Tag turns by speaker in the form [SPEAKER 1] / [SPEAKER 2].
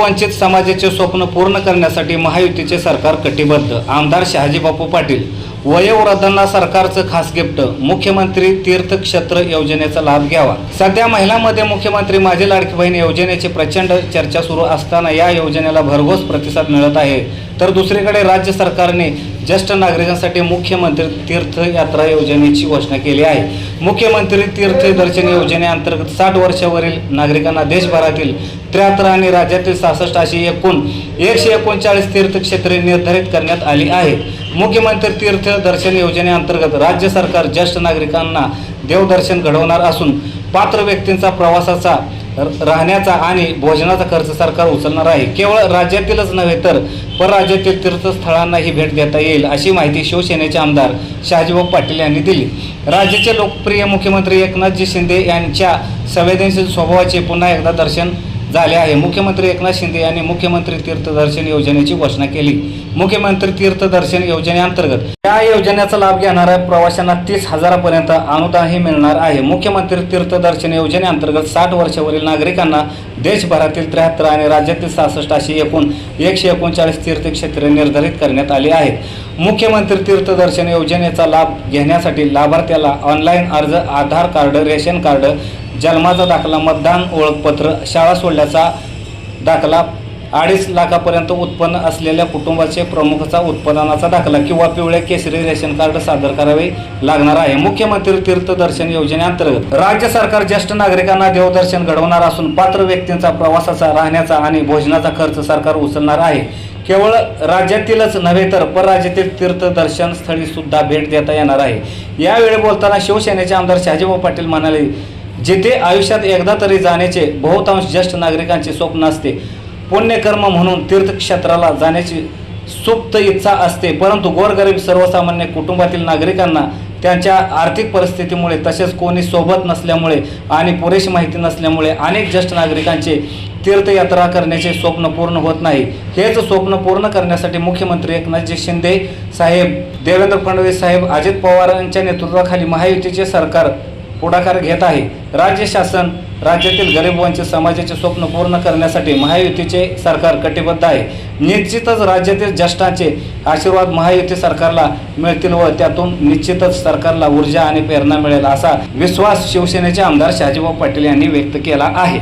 [SPEAKER 1] वंचित समाजाचे स्वप्न पूर्ण करण्यासाठी महायुतीचे सरकार कटिबद्ध. आमदार शहाजीबापू पाटील वयोवृद्धांना सरकारचं खास गिफ्ट मुख्यमंत्री तीर्थक्षेत्र योजनेचा लाभ घ्यावा. सध्या महिलांमध्ये मुख्यमंत्री माझी लाडकी बहीण योजनेची प्रचंड चर्चा सुरू असताना या योजनेला भरघोस प्रतिसाद मिळत आहे. तर दुसरीकडे राज्य सरकारने ज्येष्ठ नागरिकांसाठी मुख्यमंत्री तीर्थयात्रा योजनेची घोषणा केली आहे. मुख्यमंत्री तीर्थ दर्शन योजनेअंतर्गत साठ वर्षावरील नागरिकांना देशभरातील त्र्याहत्तर आणि राज्यातील सहासष्ट अशी एकूण एकशे एकोणचाळीस तीर्थक्षेत्रे निर्धारित करण्यात आली आहेत. मुख्यमंत्री तीर्थ दर्शन योजनेअंतर्गत राज्य सरकार ज्येष्ठ नागरिकांना देवदर्शन घडवणार असून पात्र व्यक्तींचा प्रवासाचा राहण्याचा आणि भोजनाचा खर्च सरकार उचलणार आहे. केवळ राज्यातीलच नव्हे तर परराज्यातील तीर्थस्थळांनाही भेट देता येईल अशी माहिती शिवसेनेचे आमदार शहाजीभाऊ पाटील यांनी दिली. राज्याचे लोकप्रिय मुख्यमंत्री एकनाथजी शिंदे यांच्या संवेदनशील स्वभावाचे पुन्हा एकदा दर्शन झाले आहे. मुख्यमंत्री एकनाथ शिंदे यांनी मुख्यमंत्री तीर्थदर्शन योजनेची घोषणा केली. मुख्यमंत्री तीर्थदर्शन योजनेअंतर्गत या योजनेचा लाभ घेणाऱ्या प्रवाशांना तीस हजारापर्यंत अनुदानही मिळणार आहे. मुख्यमंत्री तीर्थदर्शन योजनेअंतर्गत साठ वर्षावरील नागरिकांना देशभरातील त्र्याहत्तर आणि राज्यातील सहासष्ट अशी एकूण एकशे एकोणचाळीस तीर्थक्षेत्रे निर्धारित करण्यात आली आहेत. मुख्यमंत्री तीर्थदर्शन योजनेचा लाभ घेण्यासाठी लाभार्थ्याला ऑनलाईन अर्ज आधार कार्ड रेशन कार्ड जन्माचा दाखला मतदान ओळखपत्र शाळा सोडल्याचा दाखला अडीच लाखापर्यंत उत्पन्न असलेल्या कुटुंबाचे प्रमुखाचा उत्पादनाचा दाखला किंवा पिवळ्या केसरी रेशन कार्ड सादर करावे लागणार आहे. मुख्यमंत्री तीर्थदर्शन योजनेअंतर्गत राज्य सरकार ज्येष्ठ नागरिकांना देवदर्शन घडवणार असून पात्र व्यक्तींचा प्रवासाचा राहण्याचा आणि भोजनाचा खर्च सरकार उचलणार आहे. केवळ राज्यातीलच नव्हे तर परराज्यातील तीर्थदर्शन स्थळी सुद्धा भेट देता येणार आहे. यावेळी बोलताना शिवसेनेचे आमदार शहाजीभाऊ पाटील म्हणाले जिथे आयुष्यात एकदा तरी जाण्याचे बहुतांश ज्येष्ठ नागरिकांचे स्वप्न असते. पुण्यकर्म म्हणून तीर्थक्षेत्राला जाण्याची सुप्त इच्छा असते परंतु गोरगरीब सर्वसामान्य कुटुंबातील नागरिकांना त्यांच्या आर्थिक परिस्थितीमुळे तसेच कोणी सोबत नसल्यामुळे आणि पुरेशी माहिती नसल्यामुळे अनेक ज्येष्ठ नागरिकांचे तीर्थयात्रा करण्याचे स्वप्न पूर्ण होत नाही. हेच स्वप्न पूर्ण करण्यासाठी मुख्यमंत्री एकनाथजी शिंदे साहेब देवेंद्र फडणवीस साहेब अजित पवार यांच्या नेतृत्वाखाली महायुतीचे सरकार पुढाकार घेत आहे. राज्य शासन राज्यातील गरीब वंचित समाजाचे स्वप्न पूर्ण करण्यासाठी महायुतीचे सरकार कटिबद्ध आहे. निश्चितच राज्यातील ज्येष्ठांचे आशीर्वाद महायुती सरकारला मिळतील व त्यातून निश्चितच सरकारला ऊर्जा आणि प्रेरणा मिळेल असा विश्वास शिवसेनेचे आमदार शहाजीभाऊ पाटील यांनी व्यक्त केला आहे.